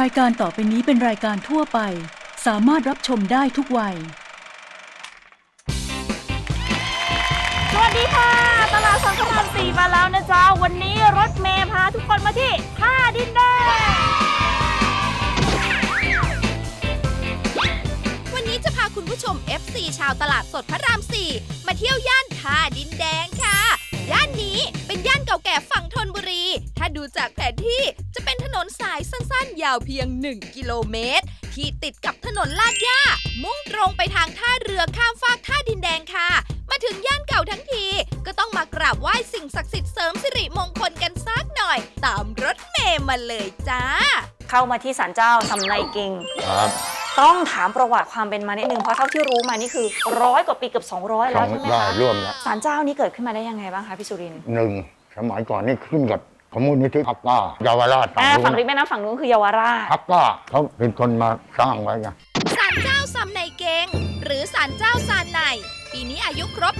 รายการต่อไปนี้เป็นรายการทั่วไป สามารถรับชมได้ทุกวัย สวัสดีค่ะ ตลาดสดพระรามสี่มาแล้วนะจ๊ะ วันนี้รถเมย์พาทุกคนมาที่ท่าดินแดง วันนี้จะพาคุณผู้ชม FC ชาวตลาดสดพระราม 4 มาเที่ยวย่านท่าดินแดงค่ะ ย่านนี้เป็นย่านเก่าแก่ฝั่งธนบุรี ถ้าดูจากแผนที่จะเป็นถนนสาย สั้นๆยาวเพียง 1 กิโลเมตร ที่ติดกับถนนลาดย่า มุ่งตรงไปทางท่าเรือข้ามฟากท่าดินแดงค่ะ มาถึงย่านเก่าทั้งที ก็ต้องมากราบไหว้สิ่งศักดิ์สิทธิ์เสริมสิริมงคลกันสักหน่อย ตามรถเมย์มาเลยจ้า เข้ามาที่ศาลเจ้าสำไนเก่งครับ ต้องถามประวัติความเป็นมานิดนึงเพราะเท่าที่รู้มานี่คือร้อยกว่าปีเกือบ200 สแล้อวงใช่ไหมได้คะร่วมแล้วศาลเจ้านี้เกิดขึ้นมาได้ยังไงบ้างคะพี่สุรินทร์หนึ่งสมัยก่อนนี่ขึ้นกับ ขมูลนิธิพักก้าเยาวราชอ่าฝั่งนู้ริมแม่น้ำฝั่งนู้นคือเยาวราชพักก้าเขาเป็นคนมาสร้างไว้ไงศาลเจ้าซำในเกง หรือศาลเจ้าซานในปีนี้อายุครบ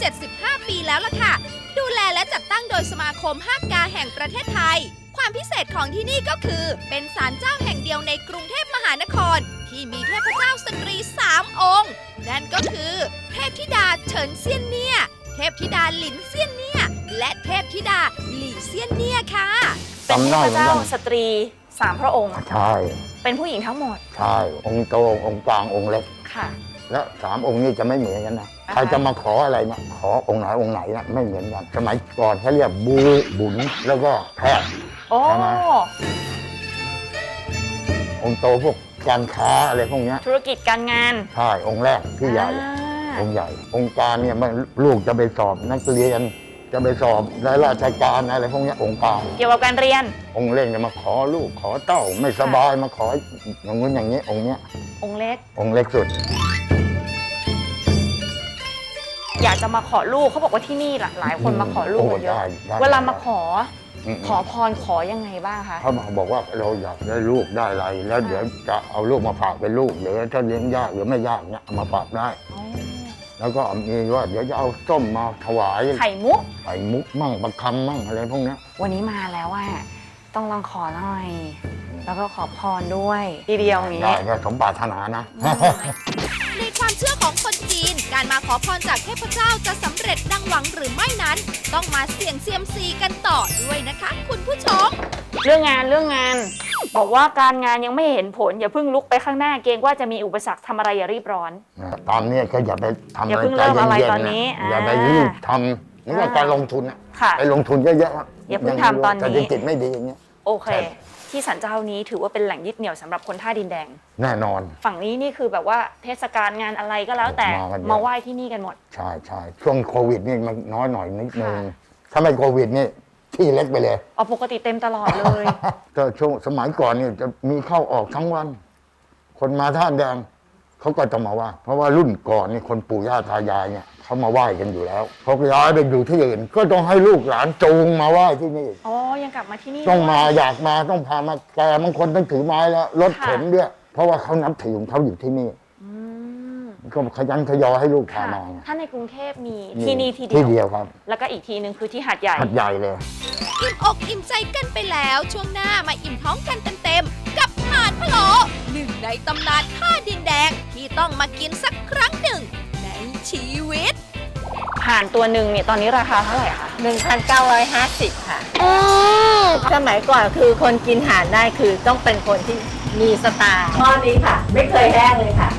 175 ปีแล้วล่ะค่ะ ดูแลและจัดตั้งโดยสมาคมฮักกาแห่งประเทศไทย ความพิเศษของที่นี่ก็คือ เป็นศาลเจ้าแห่งเดียวในกรุงเทพมหานคร ที่มีเทพเจ้าสตรี3องค์ นั่นก็คือ เทพธิดาเฉินเซียนเนีย เทพธิดาหลินเซียนเนียและเทพธิดาหลี่เซียนเนียค่ะ เป็นเทจำได้พเหมือนเจ้ากันสตรีสามพระองค์ ใช่ เป็นผู้หญิงทั้งหมด ใช่ องค์โต องค์กลาง องค์เล็ก ค่ะ และสามองค์นี้จะไม่เหมือนกันนะอ่าฮะใครจะมาขออะไรนะขอองค์ไหนองค์ไหนนะไม่เหมือนกัน สมัยก่อนเขาเรียกบูบุญแล้วก็แพทย์โอ้ใช่ไหมองค์โตพวกการค้าอะไรพวกเนี้ยธุรกิจการงาน ใช่ องค์แรกที่ใหญ่ อ่าองค์ใหญ่ องค์การเนี่ยมันลูกจะไปสอบนักเรียน จะไปสอบในราชการอะไรพวกเนี้ยองค์การ เกี่ยวกับการเรียน องค์เล่งจะมาขอลูกขอเต้าไม่สบายมาขออย่างงู้นอย่างนี้องค์เนี้ยองค์เล็ก องค์เล็กสุด อยากจะมาขอลูกเขาบอกว่าที่นี่หลหลายคนมาขอลูกโอ้เยอะได้ได้ เวลามาขออืมขอพรขอยังไงบ้างคะ เขามาบอกว่าเราอยากได้ลูกได้อะไร แล้วเดี๋ยวจะเอาลูกมาฝากเป็นลูกหรือถ้าเลี้ยงยากหรือไม่ยากเนี่ยเอามาฝากได้อ๋อ แล้วก็มีว่าเดี๋ยวจะเอาส้มมาถวายไข่มุก ไข่มุกมั่งประคำมั่งอะไรพวกเนี้ยวันนี้มาแล้วว่าต้องลองขอหน่อย แล้วก็ขอพรด้วยทีเดียวอย่างได้นี้ก็สมปรารถนานะ ในความเชื่อของคนจีน การมาขอพรจากเทพเจ้าจะสำเร็จดังหวังหรือไม่นั้น ต้องมาเสี่ยงเซียมซีกันต่อด้วยนะคะ คุณผู้ชม เรื่องงานเรื่องงาน บอกว่าการงานยังไม่เห็นผล อย่าเพิ่งลุกไปข้างหน้าเกรงว่าจะมีอุปสรรคทำอะไรอย่ารีบร้อนตามเนี้ก็อย่าไปทำอย่าอะไรเพิ่งใจเริ่มอะไรเย็นตอนๆนี้นะอย่าไปอ่ารีบทำนี่ก็การลงทุนอะค่ะไปลงทุนเยอะๆอย่าเพิ่งทำตอนนี้ เศรษฐกิจไม่ดีอย่างเงี้ย โอเค ใช่ ที่สันเจ้านี้ถือว่าเป็นแหล่งยึดเหนี่ยวสำหรับคนท่าดินแดง แน่นอน ฝั่งนี้นี่คือแบบว่าเทศกาลงานอะไรก็แล้วแต่มากันเยอะ มาไหว้ที่นี่กันหมด ใช่ใช่ช่วงโควิดนี่มันน้อยหน่อยนิดนึงค่ะ ถ้าไม่โควิดนี่ ที่เล็กไปเลยเอาปกติเต็มตลอดเลย ก็ช่วงสมัยก่อนนี่จะมีเข้าออกทั้งวัน คนมาท่าแดงเขาก็จะมาไหว่าเพราะว่ารุ่นก่อนนี่คนปู่ย่าตายายเนี่ยเขามาไหว้กันอยู่แล้วเขาย้ายไปอยู่ที่อื่น ก็ต้องให้ลูกหลานจูงมาไหว้ที่นี่ อ๋อ ยังกลับมาที่นี่ต้องมาด้วยอยากมาต้องพามาแต่บางคนต้องถือไม้แล้วรถค่ะเข็นด้วยเพราะว่าเขานับถือของเขาอยู่ที่นี่อืม ก็ขยันขยอให้ลูกพาค่ะมาไงถ้าในกรุงเทพมีที่นี่ที่ที่เดีเดียวยวครับแล้วก็อีกทีหนึ่งคือที่หาดใหญ่ หัดใหญ่เลย อิ่มอกอิ่มใจกันไปแล้วช่วงหน้ามาอิ่มท้องกันเต็มๆกับหาดพะโล้หนึ่งในตำนานท่าดินแดงที่ต้องมากินสักครั้งหนึ่งในชีวิต ห่านตัวหนึ่งเนี่ยตอนนี้ราคาเท่าไหร่คะ 1,950 ค่ะ สมัยก่อนคือคนกินหารได้คือต้องเป็นคนที่ มีสไตล์หม้อนี้ค่ะ ไม่เคยแห้งเลยค่ะ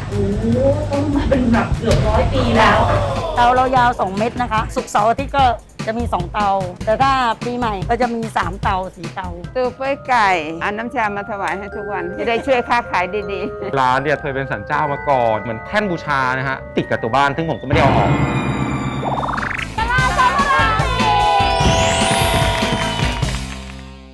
เตาเรายาว 2 เมตรนะคะ สุกร์เสาร์อาทิตย์ก็จะมี 2 เตา แต่ถ้าปีใหม่ก็จะมี 3 เตา4เตาตูเป้ยไก่เอาน้ำชามาถวายให้ทุกวันจะได้ช่วยค้าขายดีๆ ร้านเนี่ยเคยเป็นสันเจ้ามาก่อนเหมือนแท่นบูชานะฮะติดกับตัวบ้านซึ่งผมก็ไม่ได้เอาออก